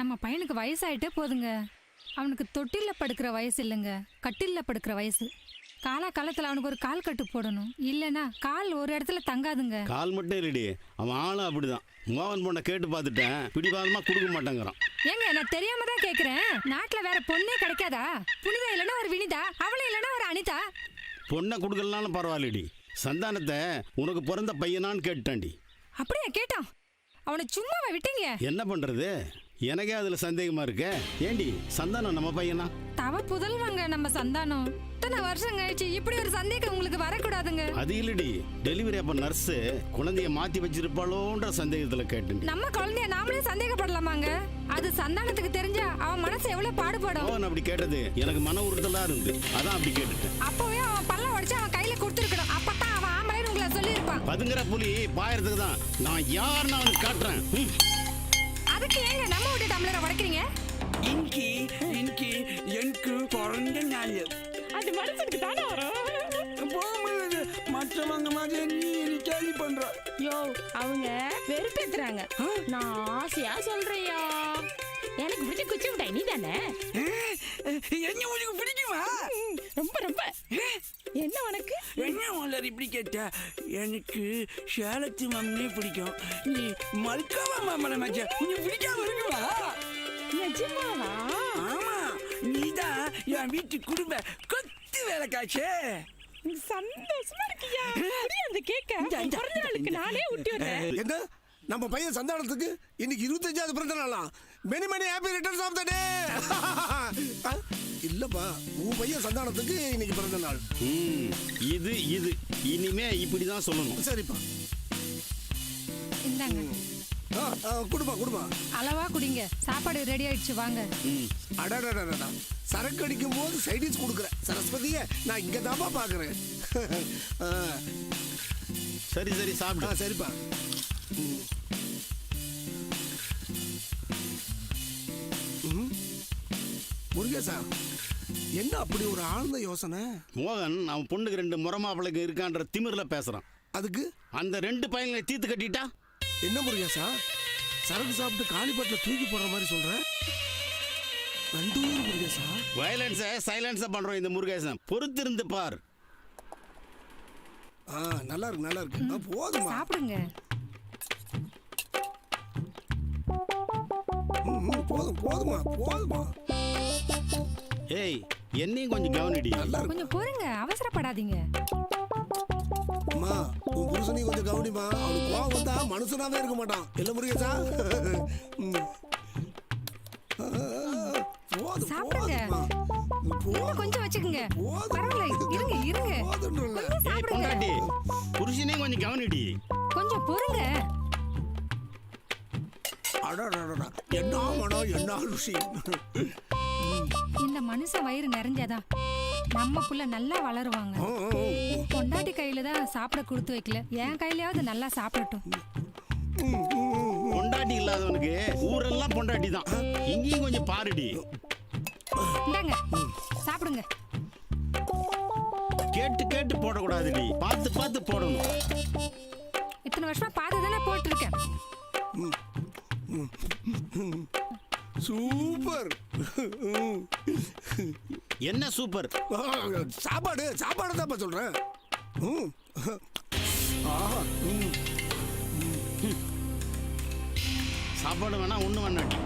நம்ம பையனுக்கு வயசாயிட்டே போதுங்க. அவனுக்கு தொட்டில்ல படுக்கிற வயசு இல்லைங்க. கட்டில்ல படுக்கிற வயசு. காலா காலத்துல அவனுக்கு ஒரு கால் கட்டு போடணும். இல்லைன்னா கால் ஒரு இடத்துல தங்காதுங்க. கால் மட்டும் இல்லடி. அவன் ஆளும் அப்படிதான். மோகன் பொண்ணை கேட்டு பார்த்துட்டேன். பிடிவாதமாக கொடுக்க மாட்டேங்கிறான். ஏங்க நான் தெரியாம தான் கேக்குறேன். நாட்டுல வேற பொண்ணே கிடைக்காதா? புனிதா இல்லைன்னா ஒரு வினிதா அவளும் இல்லைன்னா ஒரு அனிதா. பொண்ணை கொடுக்கலனாலும் பரவாயில்லடி. சந்தானத்தை உனக்கு பிறந்த பையனான்னு கேட்டுட்டான்டி. அப்படியா கேட்டான். அவனை சும்மாவா விட்டீங்க? என்ன பண்ணுறது எனக்கே அதில் சந்தேகமாக இருக்கே. ஏண்டி சந்தானம் நம்ம பையனா? தவ புதல்வாங்க நம்ம சந்தானம். இத்தனை வருஷம் கழிச்சு இப்படி ஒரு சந்தேகம் உங்களுக்கு வரக்கூடாதுங்க. அது இல்லடி. டெலிவரி அப்போ நர்ஸு குழந்தைய மாற்றி வச்சிருப்பாளோன்ற சந்தேகத்தில் கேட்டேன் நம்ம குழந்தைய நாமளே சந்தேகப்படலாமாங்க? அது சந்தானத்துக்கு தெரிஞ்சா அவன் மனசு எவ்வளவு பாடுபடும். மோகன் அப்படி கேட்டது எனக்கு மன உறுத்தலாக இருந்து. அதான் அப்படி கேட்டுட்டேன். அப்பவே அவன் பல்ல உடைச்சு அவன் கையில கொடுத்துருக்கணும். அப்பதான் அவன் ஆம்பளைன்னு உங்களை சொல்லியிருப்பான். பதுங்குற புலி பாயறதுக்கு தான் நான் யாருன்னு அவனுக்கு காட்டுறேன். அதுக்கு ஏங்க நம்ம விட்டு டம்ளரை உடைக்கிறீங்க? இன்னைக்கு இன்னைக்கு எனக்கு பிறந்த நாள். அது மனசுக்கு தானே வரும்? போகும்போது மற்றவங்க மாதிரி நீ என்ன கேள்வி பண்ற. யோ அவங்க வெறுப்பேத்துறாங்க. நான் ஆசையா சொல்றியா? எனக்கு பிடிச்ச குச்சி மிட்டாய் நீ தானே என்ன உனக்கு பிடிக்குமா? ரொம்ப ரொம்ப மலர் இப்படி கேட்ட எனக்கு சேலத்து மாமனே பிடிக்கும். நீ மல்காவா மாமலை மச்ச உனக்கு பிடிக்காம இருக்குமா? நிஜமாவா? ஆமா நீதான் என் வீட்டு குடும்ப கொத்து வேலை காய்ச்சே சந்தோஷமா இருக்கியா? அந்த கேக்க பிறந்த நாளுக்கு நானே ஊட்டி விடுறேன் என்ன நம்ம பையன் சந்தானத்துக்கு இன்னைக்கு இருபத்தஞ்சாவது பிறந்த நாளாம் many many happy returns of the day இல்லப்பா உன் பையன் சந்தானத்துக்கு இன்னைக்கு பிறந்த நாள். ம், இது இது. இனிமே இப்படி தான் சொல்லணும். சரிப்பா. இந்தாங்க. ஆ, ஆ, கொடுப்பா கொடுப்பா. அளவா குடிங்க. சாப்பாடு ரெடி ஆயிடுச்சு வாங்க. ம். அடடடடா சரக்கு அடிக்கும் போது சைடிஸ் கொடுக்குறேன். சரஸ்வதியை நான் இங்க தான்ப்பா பாக்குறேன் சரி சரி ஆ, சாப்பிடு சரிப்பா. ம். முருகேசா என்ன அப்படி ஒரு ஆழ்ந்த யோசனை? மோகன் அவன் பொண்ணுக்கு ரெண்டு முறை மாப்பிளைக்கு இருக்கான்ற திமிர்ல பேசுறான். அதுக்கு? அந்த ரெண்டு பையன்களை தீர்த்து கட்டிட்டா? என்ன முருகேசா சரக்கு சாப்பிட்டு காலிப்பட்டில தூக்கி போடுற மாதிரி சொல்ற? ரெண்டு ஊர் முருகேசா வயலன்ஸை சைலன்ஸை பண்றோம் இந்த முருகேசன். பொறுத்திருந்து பார். ஆ நல்லா இருக்கு நல்லா இருக்கு. போதுமா சாப்பிடுங்க. போதும் போதுமா போதுமா ஏய் என்னையும் கொஞ்சம் கவனிடி. நல்லா கொஞ்சம் பொறுங்க அவசரப்படாதீங்க. அம்மா உன் புருஷனையும் கொஞ்சம் கவனிமா அவனுக்கு கோவம் வந்தா மனுஷனாவே இருக்க மாட்டான். இல்ல முருகேசா? சாப்பிடுங்க. இன்னும் கொஞ்சம் வச்சுக்கோங்க. பரவாயில்ல இருங்க இருங்க. கொஞ்சம் சாப்பிடுங்க. புருஷனையும் கொஞ்சம் கவனிடி. கொஞ்சம் பொறுங்க. அடடடடா. என்ன மனம் என்ன ருசி இந்த மனுஷன் வயிறு நிறைஞ்சாதான் நம்ம புள்ள நல்லா வளருவாங்க. பொண்டாட்டி கையில தான் சாப்பிட கொடுத்து வைக்கல. என் கையிலயாவது நல்லா சாப்பிடட்டும். பொண்டாட்டி இல்லாதவனுக்கு ஊரெல்லாம் பொண்டாட்டி தான். இங்கேயும் கொஞ்சம் பாருடி. இந்தாங்க. சாப்பிடுங்க. கேட்டு கேட்டு போடக்கூடாதுடி. பார்த்து பார்த்து போடணும். இத்தனை வருஷமா பார்த்து தானே போட்டிருக்கேன் சூப்பர். என்ன சூப்பர் சாப்பாடு சாப்பாடு தான் சொல்றேன். சாப்பாடு வேணா ஒண்ணு வேணாடி